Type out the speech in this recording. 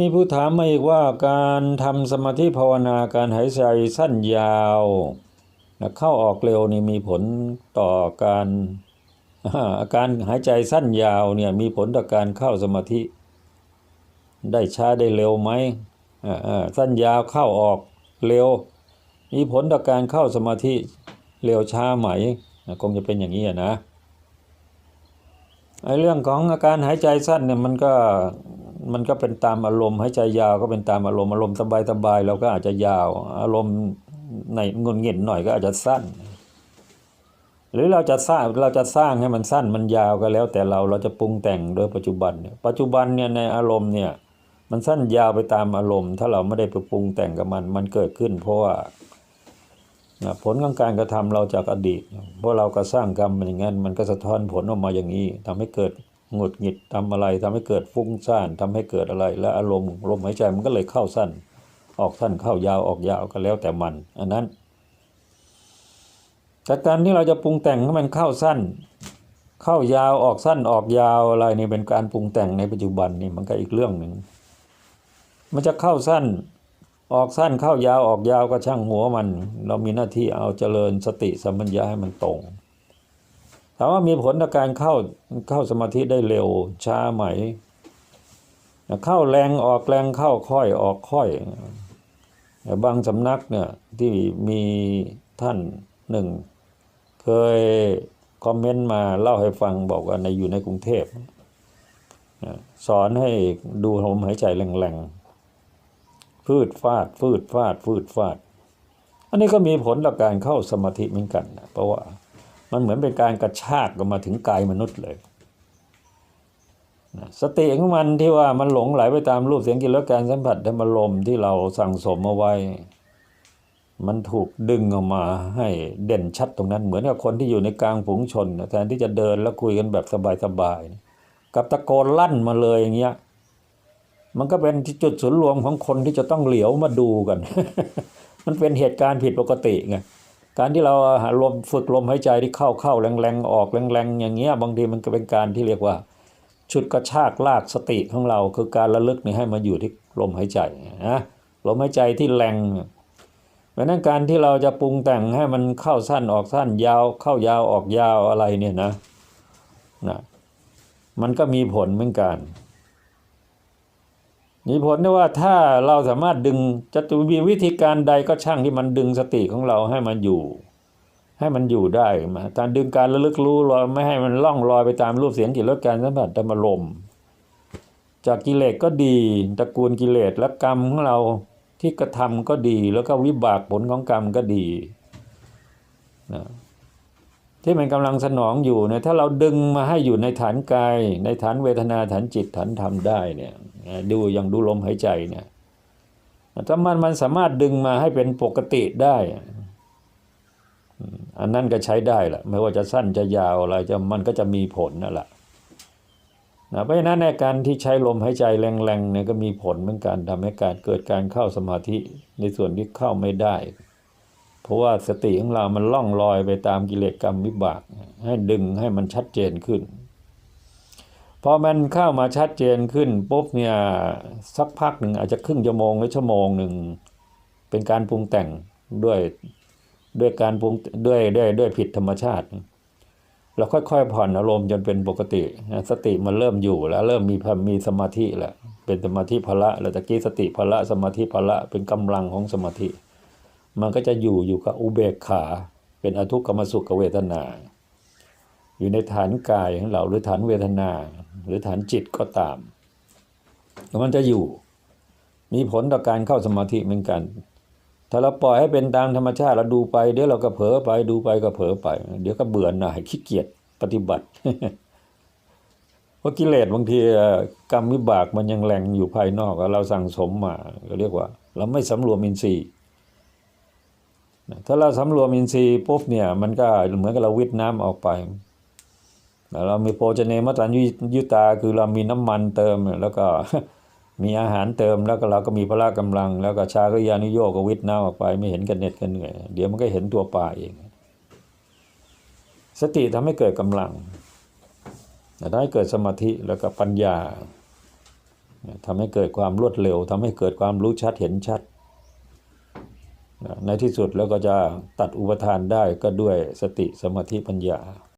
มีผู้ถามมาอีกว่าการทำสมาธิภาวนาการหายใจสั้นยาว เข้าออกเร็วนี่มีผลต่อการอาการหายใจสั้นยาวเนี่ยมีผลต่อการเข้าสมาธิ ได้ช้าได้เร็วไหมสั้นยาวเข้าออกเร็ว มีผลต่อการเข้าสมาธิเร็วช้าไหมคงจะเป็นอย่างนี้นะไอ้เรื่องของอาการหายใจสั้นเนี่ยมันก็ มันก็เป็นตามอารมณ์หายใจยาวก็เป็นตามอารมณ์อารมณ์สบายสบายเราก็อาจจะยาว อารมณ์ในงุนงิดหน่อยก็อาจจะสั้น หรือเราจะสร้างเราจะสร้างให้มันสั้นมันยาวก็แล้ว แต่เราเราจะปรุงแต่งโดยปัจจุบันเนี่ยปัจจุบันเนี่ยในอารมณ์เนี่ย มันสั้นยาวไปตามอารมณ์ ถ้าเราไม่ได้ไปปรุงแต่งกับมัน มันเกิดขึ้น เพราะว่าผลของการกระทำเราจากอดีตเพราะเราก็สร้างกรรมมันอย่างนั้นมันก็สะท้อนผลออกมาอย่างนี้ทำให้เกิด หงุดหงิดทำอะไรทำให้เกิดฟุ้งซ่านทำให้เกิดอะไร และอารมณ์ลมหายใจมันก็เลยเข้าสั้น ออกสั้นเข้ายาวออกยาวก็แล้วแต่มัน อันนั้น แต่การที่เราจะปรุงแต่งให้มันเข้าสั้น เข้ายาวออกสั้นออกยาวอะไรนี่เป็นการปรุงแต่งในปัจจุบันนี่มันก็อีกเรื่องหนึ่งมันจะเข้าสั้นออกสั้นเข้ายาวออกยาวก็ช่างหัวมัน เรามีหน้าที่เอาเจริญสติสัมปัญญาให้มันตรง ถามว่ามีผลต่อการเข้าเข้าสมาธิได้เร็วช้าไหม เข้าแรงออกแรงเข้าค่อยออกค่อย บางสำนักเนี่ยที่มีท่านหนึ่ง เคยคอมเมนต์มาเล่าให้ฟังบอกว่าในอยู่ในกรุงเทพ สอนให้ดูลมหายใจแรงๆฟืดฟาดฟืดฟาดฟืดฟาด อันนี้ก็มีผลต่อการเข้าสมาธิเหมือนกันนะเพราะว่า มันเหมือนเป็นการกระชากกันมาถึงกายมนุษย์เลยสติของมันที่ว่ามันหลงไหลไปตามรูปเสียงกลิ่นรสการสัมผัสธรรมลมที่เราสั่งสมเอาไว้ มันถูกดึงออกมาให้เด่นชัดตรงนั้น เหมือนกับคนที่อยู่ในกลางฝูงชนแทนที่จะเดินแล้วคุยกันแบบสบายๆกับตะโกนลั่นมาเลยอย่างเงี้ยมันก็เป็นที่จุดศูนย์รวมของคนที่จะต้องเหลียวมาดูกัน มันเป็นเหตุการณ์ผิดปกติไง การที่เราหาลมฝึกลมหายใจที่เข้าเข้าแรงๆออกแรงๆอย่างเงี้ยบางทีมันก็เป็นการที่เรียกว่าชุดกระชากลากสติของเราคือการระลึกนี่ให้มาอยู่ที่ลมหายใจนะลมหายใจที่แรงเพราะนั้นการที่เราจะปรุงแต่งให้มันเข้าสั้นออกสั้นยาว เข้ายาวออกยาวอะไรเนี่ยนะนะมันก็มีผลเหมือนกัน มีผลที่ว่าถ้าเราสามารถดึงจะมีวิธีการใดก็ช่างที่มันดึงสติของเราให้มันอยู่ ให้มันอยู่ได้มาการดึงการระลึกรู้ลอยไม่ให้มันล่องลอยไปตามรูปเสียงกลิ่นรสการสัมผัสธรรมลมจากกิเลสก็ดีตระกูลกิเลสและกรรมของเราที่กระทำก็ดี แล้วก็วิบากผลของกรรมก็ดีนะ ที่มันกำลังสนองอยู่เนี่ยถ้าเราดึงมาให้อยู่ในฐานกาย ในฐานเวทนาฐานจิตฐานธรรมได้เนี่ยดูอย่างดูลมหายใจเนี่ยถ้ามันมันสามารถดึงมาให้เป็นปกติได้อันนั้นก็ใช้ได้แหละไม่ว่าจะสั้นจะยาวอะไรจะมันก็จะมีผลนั่นแหละนะเพราะฉะนั้นในการที่ใช้ลมหายใจแรงๆเนี่ยก็มีผลเหมือนกันทำให้การเกิดการเข้าสมาธิในส่วนที่เข้าไม่ได้ เพราะว่าสติของเรามันล่องลอยไปตามกิเลสกรรมวิบาก ให้ดึงให้มันชัดเจนขึ้น พอมันเข้ามาชัดเจนขึ้นปุ๊บเนี่ยสักพักหนึ่งอาจจะครึ่งชั่วโมงหรือชั่วโมงหนึ่งเป็นการปรุงแต่งด้วยด้วยการปรุงด้วยด้วยด้วยผิดธรรมชาติ เราค่อยๆผ่อนอารมณ์จนเป็นปกติสติมันเริ่มอยู่แล้วเริ่มมีมีสมาธิแล้วเป็นสมาธิพละแล้วตะกี้สติพละสมาธิพละเป็นกำลังของสมาธิ มันก็จะอยู่อยู่กับอุเบกขา เป็นอทุกขมสุขเวทนา อยู่ในฐานกายของเราหรือฐานเวทนา หรือฐานจิตก็ตามมันจะอยู่ มีผลต่อการเข้าสมาธิเหมือนกัน ถ้าเราปล่อยให้เป็นตามธรรมชาติเราดูไปเดี๋ยวเราก็เผลอไปดูไปก็เผลอไป เดี๋ยวก็เบื่อหน่ายขี้เกียจปฏิบัติเพราะกิเลสบางทีกรรมวิบากมันยังแรงอยู่ภายนอกเราสั่งสมมา ก็เรียกว่า เราไม่สำรวมอินทรีย์ ถ้าเราสำรวมอินทรีย์ปุ๊บเนี่ยมันก็เหมือนกับเราวิทน้ำออกไป เรามีโภชเนมัตัญยุตาคือเรามีน้ำมันเติมแล้วก็มีอาหารเติมแล้วก็เราก็มีพละกำลัง แล้วก็ชาคริยานุโยกก็วิทน้ำออกไปไม่เห็นกันเน็ดกันเหนื่อยเดี๋ยวมันก็เห็นตัวปลาเอง สติทำให้เกิดกำลังทำให้เกิดสมาธิแล้วก็ปัญญาทำให้เกิดความรวดเร็วทำให้เกิดความรู้ชัดเห็นชัด ในที่สุดแล้วก็จะตัดอุปทานได้ก็ด้วยสติสมาธิปัญญา